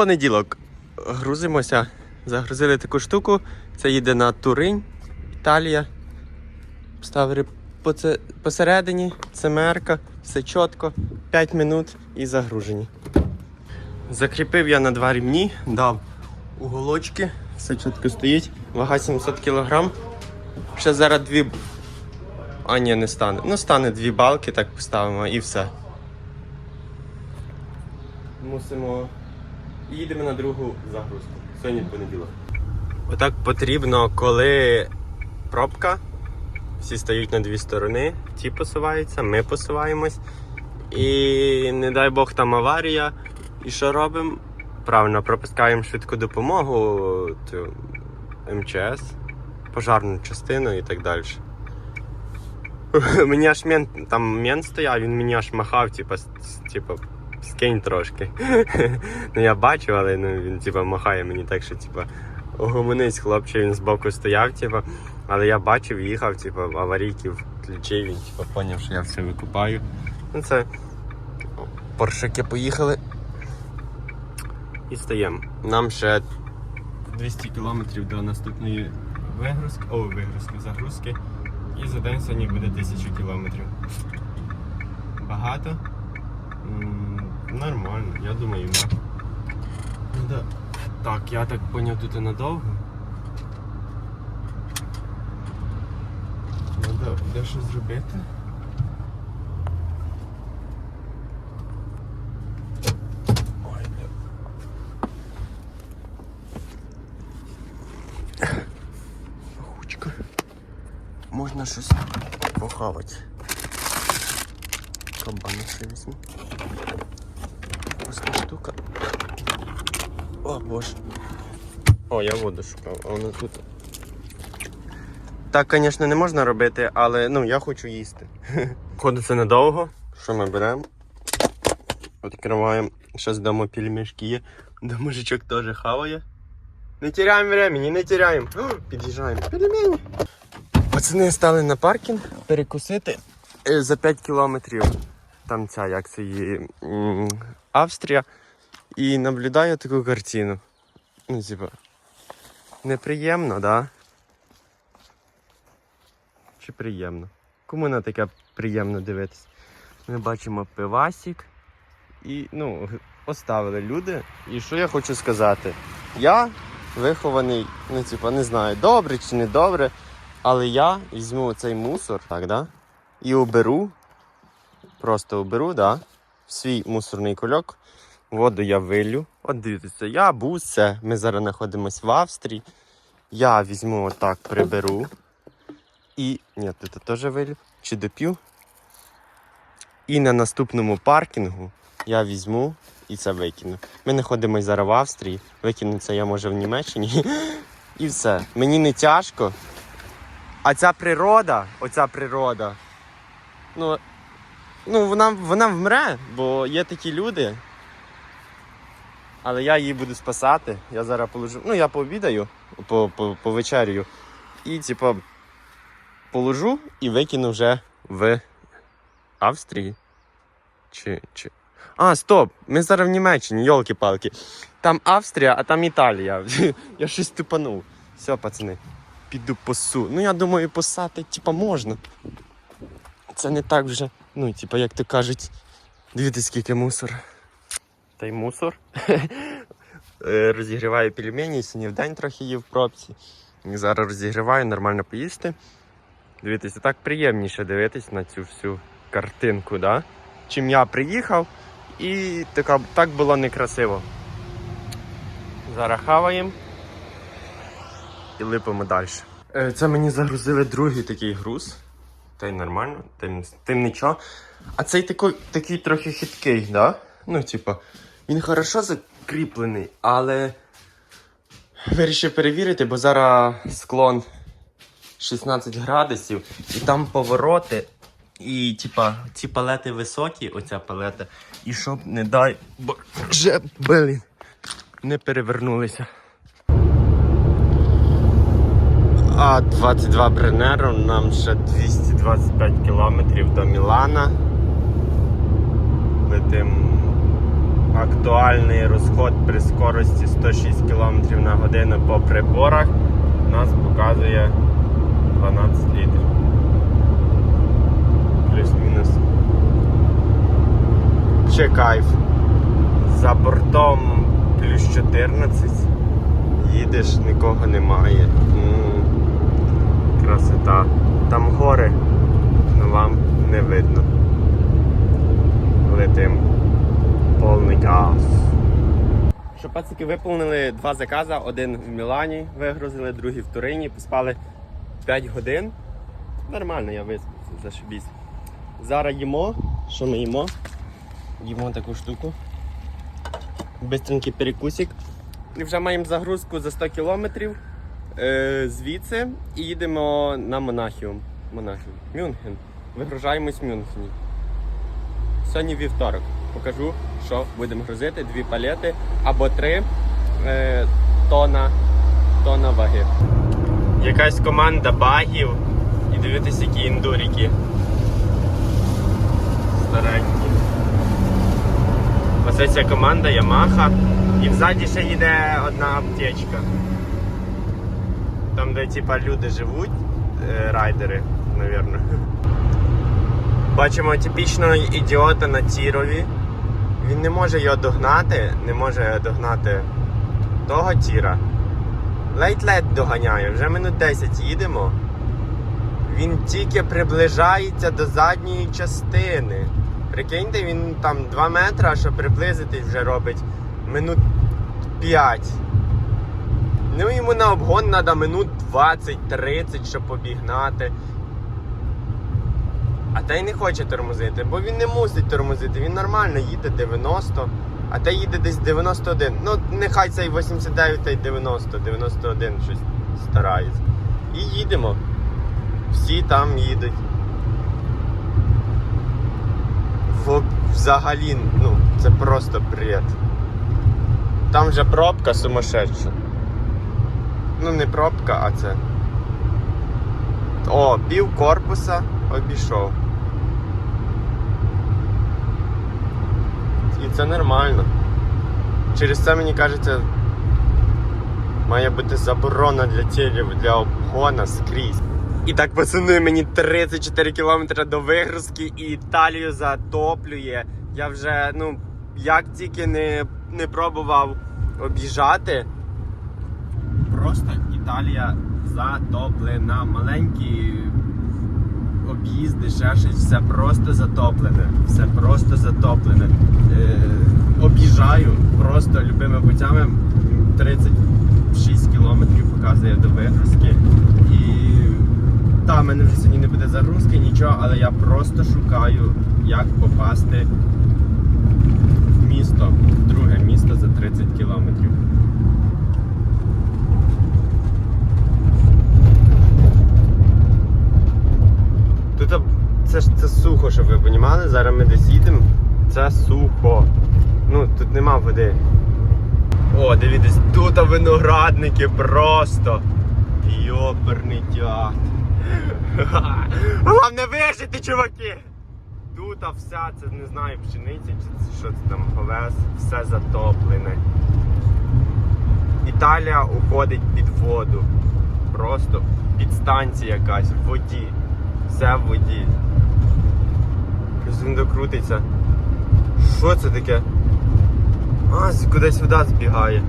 понеділок грузимося. Загрузили таку штуку. Це їде на Туринь, Італія. Ставили по це, посередині, семерка, все чітко, 5 минут і загружені. Закріпив я на два рівні, дав уголочки, все чітко стоїть. Вага 700 кг. Ще зараз дві. А ні, не стане. Ну, стане дві балки, так поставимо і все. Мусимо. І їдемо на другу загрузку. Сьогодні понеділок. Отак потрібно, коли пробка, всі стають на дві сторони, ті посуваються, ми посуваємось. І не дай Бог там аварія. І що робимо? Правильно, пропускаємо швидку допомогу, МЧС, пожарну частину і так далі. Мені аж мент, там мент стояв, він мені аж махав, типа, типа, скинь трошки. ну я бачу, але ну, він типа махає мені так, що типа огомонись, хлопче, він збоку стояв, типа, але я бачив, їхав, типа, аварійки включив, він типа поняв, що я все викупаю. Ну це поршики поїхали. І стаємо. Нам ще 200 кілометрів до наступної вигрузки, о, вигрузки, загрузки. І за день сьогодні буде 1000 кілометрів. Багато? Нормально, я думаю, ма. Ну, да. Так, я так поняв тут і надовго. Надо де що зробити. Ой. Можна щось похавати. Кабану ще візьму. Ця штука. О боже. О, я воду шукав, а вона тут. Так, звісно, не можна робити, але ну, я хочу їсти. Ходить це недовго. Що ми беремо? Відкриваємо. Зараз дамо пельмешки є. Да мужичок теж хаває. Не теряємо времени, не теряємо. Під'їжджаємо. Пельмені. Пацани стали на паркінг перекусити е, за 5 кілометрів. Там ця, як це її Австрія. І наблюдаю таку картину. Ну, типа, неприємно, да? Чи приємно? Кому на таке приємно дивитись? Ми бачимо пивасік і ну, поставили люди. І що я хочу сказати? Я вихований, ну, типа, не знаю, добре чи не добре, але я візьму цей мусор, так, да? І оберу, просто оберу, да? Свій мусорний кульок. Воду я вилю. От дивіться, я був це. Ми зараз знаходимося в Австрії. Я візьму отак, приберу. І. Ні, тут теж вилю. Чи доп'ю. І на наступному паркінгу я візьму і це викину. Ми знаходимося зараз в Австрії. Викину це я може в Німеччині. І все. Мені не тяжко. А ця природа, оця природа. Ну, ну вона, вона вмре, бо є такі люди. Але я її буду спасати. Я зараз положу. Ну, я пообідаю, по, по, повечерю. І, типу, положу і викину вже в Австрії. Чи. чи... А, стоп! Ми зараз в Німеччині, йолки-палки. Там Австрія, а там Італія. Я щось тупанув. Все, пацани, піду посу. Ну, я думаю, посати, типа, можна. Це не так вже. Ну, типа, як то кажуть, дивіться, скільки мусор. Та й мусор. Е, Розігріваю пельмені, сьогодні в день трохи їв в пробці. Зараз розігріваю, нормально поїсти. Дивіться, так приємніше дивитись на цю всю картинку, да? чим я приїхав, і така, так було некрасиво. Зараз хаваємо і липимо далі. Е, Це мені загрузили другий такий груз. Та й нормально, тим, тим нічого. А цей такий, такий трохи хиткий, да? Ну, типа, він хорошо закріплений, але вирішив перевірити, бо зараз склон 16 градусів, і там повороти. І, типа, ці палети високі, оця палета, і щоб не дай, боже, блін, не перевернулися. А 22 Бренеро, нам ще 225 кілометрів до Мілана. Летим актуальний розход при скорості 106 км на годину по приборах нас показує 12 літрів. Плюс-мінус. Ще кайф. За бортом плюс 14. Їдеш, нікого немає. М, Красота. Там гори, вам не видно. Летим. Повний газ. Що пацики виповнили два закази. Один в Мілані вигрузили, другий в Турині. Поспали 5 годин. Нормально, я виспався, зашибісь. Зараз їмо. Що ми їмо? Їмо таку штуку. Бистренький перекусик. І вже маємо загрузку за 100 кілометрів е, звідси і їдемо на Монахіум. Монахіум. Мюнхен. Вигружаємось в Мюнхені. Сьогодні вівторок. Покажу, що будемо грузити. Дві палети або три е, тона, тона ваги. Якась команда багів. І дивитися, які індурики. Старенькі. Оце ця команда Yamaha. І взаді ще їде одна аптечка. Там, де типа люди живуть, е, райдери, напевно. Бачимо типічного ідіота на тірові. Він не може його догнати, не може догнати того тіра. Ледь-ледь доганяє, вже минут 10 їдемо. Він тільки приближається до задньої частини. Прикиньте, він там 2 метри, а щоб приблизитись вже робить минут 5. Ну йому на обгон треба минут 20-30, щоб обігнати. А та й не хоче тормозити, бо він не мусить тормозити, він нормально їде 90, а та їде десь 91. Ну, нехай цей 89 та й 90, 91 щось старається. І їдемо. Всі там їдуть. Взагалі, ну, це просто бред. Там вже пробка сумасшедша. Ну, не пробка, а це. О, пів корпуса обійшов. І це нормально. Через це мені кажеться, має бути заборона для тілів, для обгона скрізь. І так, пацани, мені 34 кілометри до вигрузки і Італію затоплює. Я вже, ну, як тільки не, не пробував об'їжджати. Просто Італія затоплена. Маленькі об'їзди, ще щось, все просто затоплене. Все просто затоплене. Е, об'їжджаю просто любими путями. 36 кілометрів показує до вигрузки. І та, мене вже сьогодні не буде загрузки, нічого, але я просто шукаю, як попасти в місто, в друге місто за 30 кілометрів. Тут це ж це сухо, щоб ви розуміли. Зараз ми десь їдемо. Це сухо. Ну, тут нема води. О, дивіться, тут виноградники просто. Йоперний тят. Вам не вижити, чуваки! Тут вся, це не знаю, пшениця чи що це там овес, все затоплене. Італія уходить під воду. Просто підстанція якась в воді. Все в воді. Щось він докрутиться. Що це таке? А, кудись вода збігає.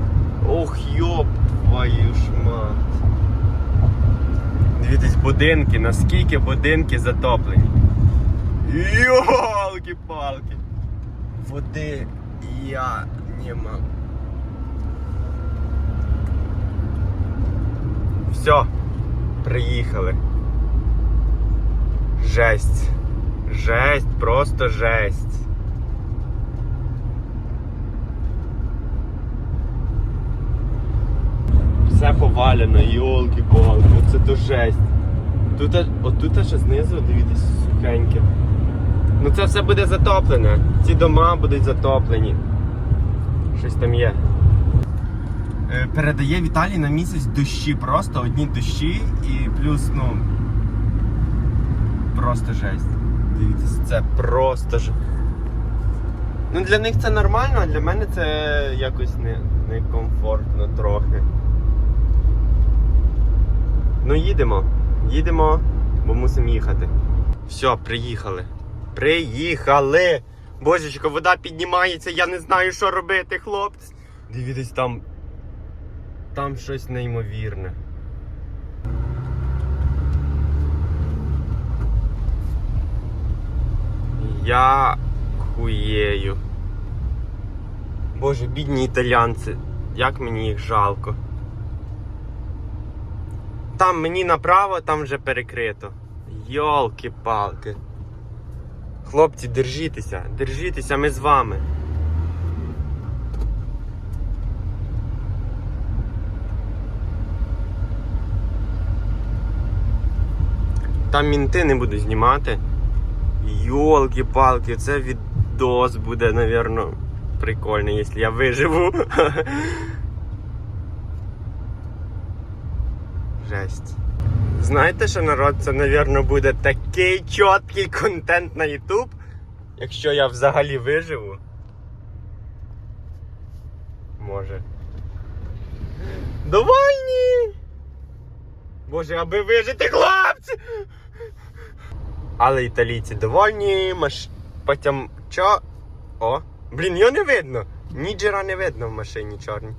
Ох, йоп, твою мать. Дивіться, будинки, наскільки будинки затоплені. Йолки-палки. Води я не мав. Все, приїхали. Жесть. Жесть, просто жесть. Все повалено, йолки-палки, це то жесть. Тут, отут ще знизу, дивіться, сухеньке. Ну це все буде затоплене. Ці дома будуть затоплені. Щось там є. Е, Передає Віталій на місяць дощі, просто одні дощі і плюс, ну. Просто жесть. Дивіться, це просто ж. Ну для них це нормально, а для мене це якось не, некомфортно трохи. Ну їдемо. Їдемо, бо мусимо їхати. Все, приїхали. Приїхали! Божечко, вода піднімається, я не знаю, що робити, хлопці. Дивіться, там. Там щось неймовірне. Я хуєю. Боже, бідні італіянці, як мені їх жалко. Там мені направо, там вже перекрито. Йолки-палки. Хлопці, держітеся, держітеся, ми з вами. Там мінти не буду знімати. Йолки-палки, це відос буде, напевно, прикольний, якщо я виживу. Жесть. Знаєте, що народ, це, напевно, буде такий чіткий контент на YouTube, якщо я взагалі виживу. Може. Довольні! Боже, аби вижити, хлопці! Але італійці довольні, маш... потім чо? О, блін, його не видно. Ні джера не видно в машині чорній.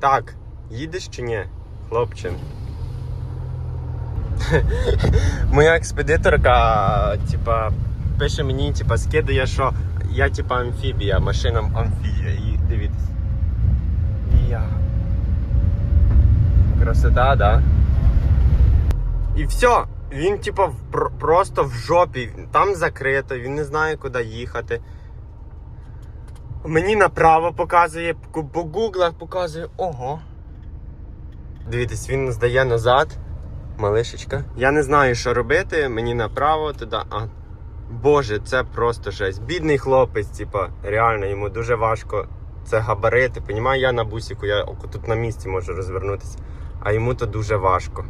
Так, їдеш чи ні, хлопчин? Моя експедиторка, типа, пише мені, типа, скидає, що я типа амфібія, машина амфібія. І дивіться. І я. Красота, да? І все. Він, типа, просто в жопі. Там закрито, він не знає, куди їхати. Мені направо показує, по по гуглах показує. Ого. Дивіться, він здає назад. Малишечка. Я не знаю, що робити. Мені направо, туди. А. Боже, це просто жесть. Бідний хлопець, типа, реально, йому дуже важко. Це габарити. Понімаю, я на бусіку, я тут на місці можу розвернутися. А йому то дуже важко.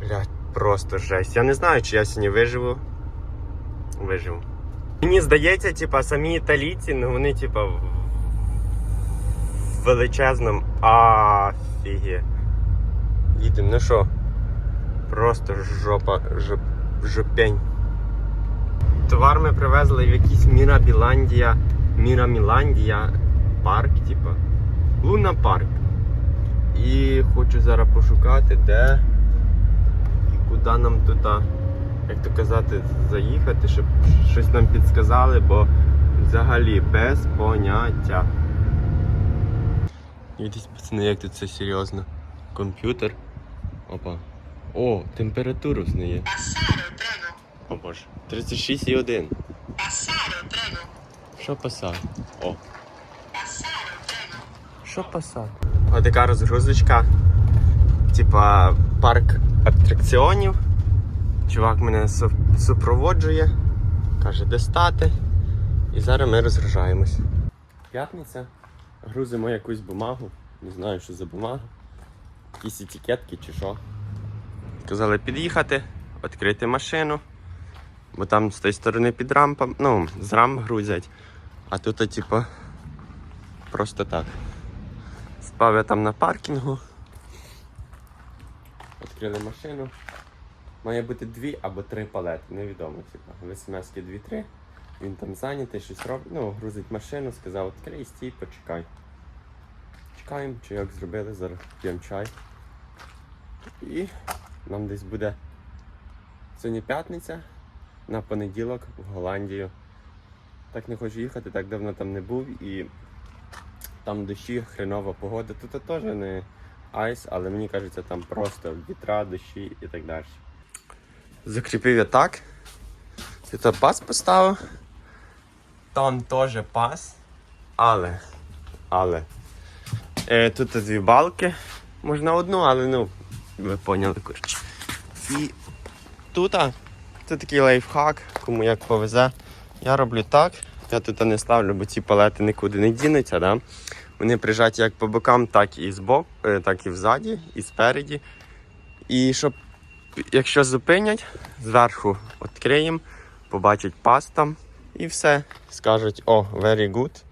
Блять, просто жесть. Я не знаю, чи я сьогодні виживу. Виживу. Мені здається, типа, самі італійці, ну вони, типа, в величезному афігі. Їдемо, ну що? Просто жопа, жоп, жопень. Товар ми привезли в якийсь Мірабіландія, Міраміландія парк, типа. Луна парк. І хочу зараз пошукати, де куди нам тут, як то казати, заїхати, щоб щось нам підсказали, бо взагалі без поняття. Дивіться, пацани, як тут все серйозно. Комп'ютер. Опа. О, температуру знає. О боже. 36,1. Passare, prego. Що пасад? О. Що пасад? Ось така розгрузочка. Типа парк атракціонів. Чувак мене супроводжує. Каже, де стати. І зараз ми розгружаємось. П'ятниця. Грузимо якусь бумагу. Не знаю, що за бумага. Якісь етикетки чи що. Сказали під'їхати, відкрити машину. Бо там з тієї сторони під рампом, ну, з рам грузять. А тут, типу, просто так. Спав я там на паркінгу. Відкрили машину. Має бути дві або три палети, невідомо, типу. В смс-ки дві-три. Він там зайнятий, щось робить. Ну, грузить машину, сказав, відкрий, стій, почекай. Чекаємо, чайок зробили, зараз п'ємо чай. І нам десь буде сьогодні п'ятниця, на понеділок в Голландію. Так не хочу їхати, так давно там не був і там дощі, хренова погода. Тут теж не айс, але мені кажеться, там просто вітра, дощі і так далі. Закріпив я так. Тут пас поставив. Там теж пас. Але. Але. Е, тут дві балки. Можна одну, але ну, ви поняли, коротше. І тут це такий лайфхак, кому як повезе. Я роблю так. Я тут не ставлю, бо ці палети нікуди не дінуться. Да? Вони прижаті як по бокам, так і збоку, е, так і взаді, і спереді. І щоб, якщо зупинять, зверху відкриємо, побачать пас там І все. Скажуть, о, very good.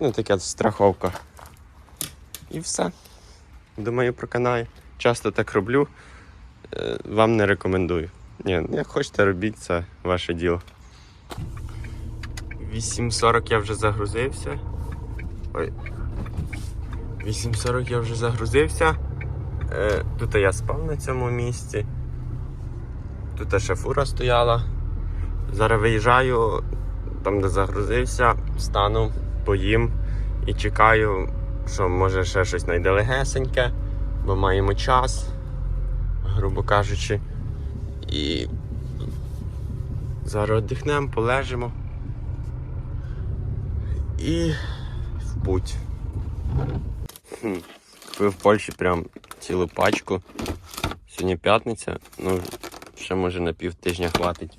Ну, така страховка. І все. Думаю, проканає. Часто так роблю. Е, Вам не рекомендую. Ні, як хочете, робіть, це ваше діло. 8.40 я вже загрузився. Ой. 8.40 я вже загрузився. Е, Тут я спав на цьому місці. Тут ще фура стояла. Зараз виїжджаю, там де загрузився, стану, поїм і чекаю, що може ще щось знайде легесеньке, бо маємо час, грубо кажучи. І зараз віддихнемо, полежимо. І путь. Хм. Купив в Польщі прям цілу пачку. Сьогодні п'ятниця, ну ще може на пів тижня хватить.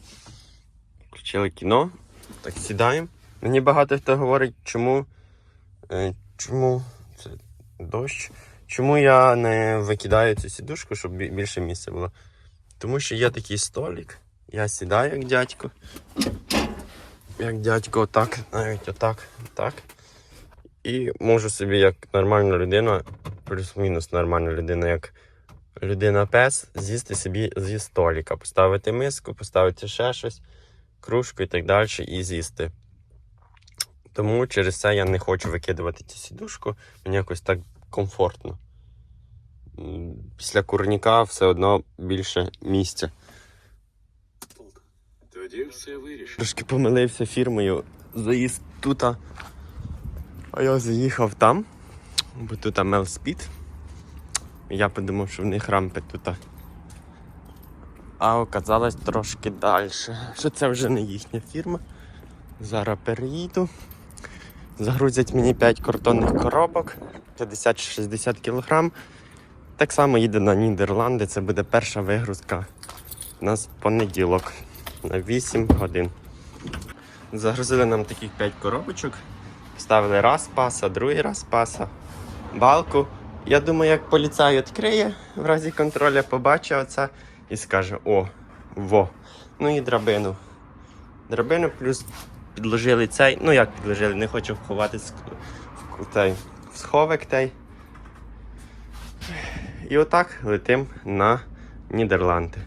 Включили кіно, так сідаємо. Мені багато хто говорить, чому, е, чому це дощ, чому я не викидаю цю сідушку, щоб більше місця було. Тому що є такий столик, я сідаю як дядько. Як дядько, отак, навіть отак, так. І можу собі як нормальна людина, плюс-мінус нормальна людина, як людина пес, з'їсти собі зі століка, поставити миску, поставити ще щось, кружку і так далі, і з'їсти. Тому через це я не хочу викидувати цю сідушку, мені якось так комфортно. Після курніка все одно більше місця. Тоді все вирішено. Трошки помилився фірмою. Заїзд тут. А я заїхав там, бо тут Мелспід. Я подумав, що в них рампи тут. А оказалось трошки далі. Що це вже не їхня фірма. Зараз переїду. Загрузять мені 5 картонних коробок, 50-60 кг. Так само їде на Нідерланди. Це буде перша вигрузка у нас в понеділок на 8 годин. Загрузили нам таких 5 коробочок. Ставили раз паса, другий раз паса, балку. Я думаю, як поліцай відкриє в разі контроля, побачить оце і скаже: о, во. Ну і драбину. Драбину плюс підложили цей. Ну як підложили, не хочу вховати в цей, в сховик той. І отак летим на Нідерланди.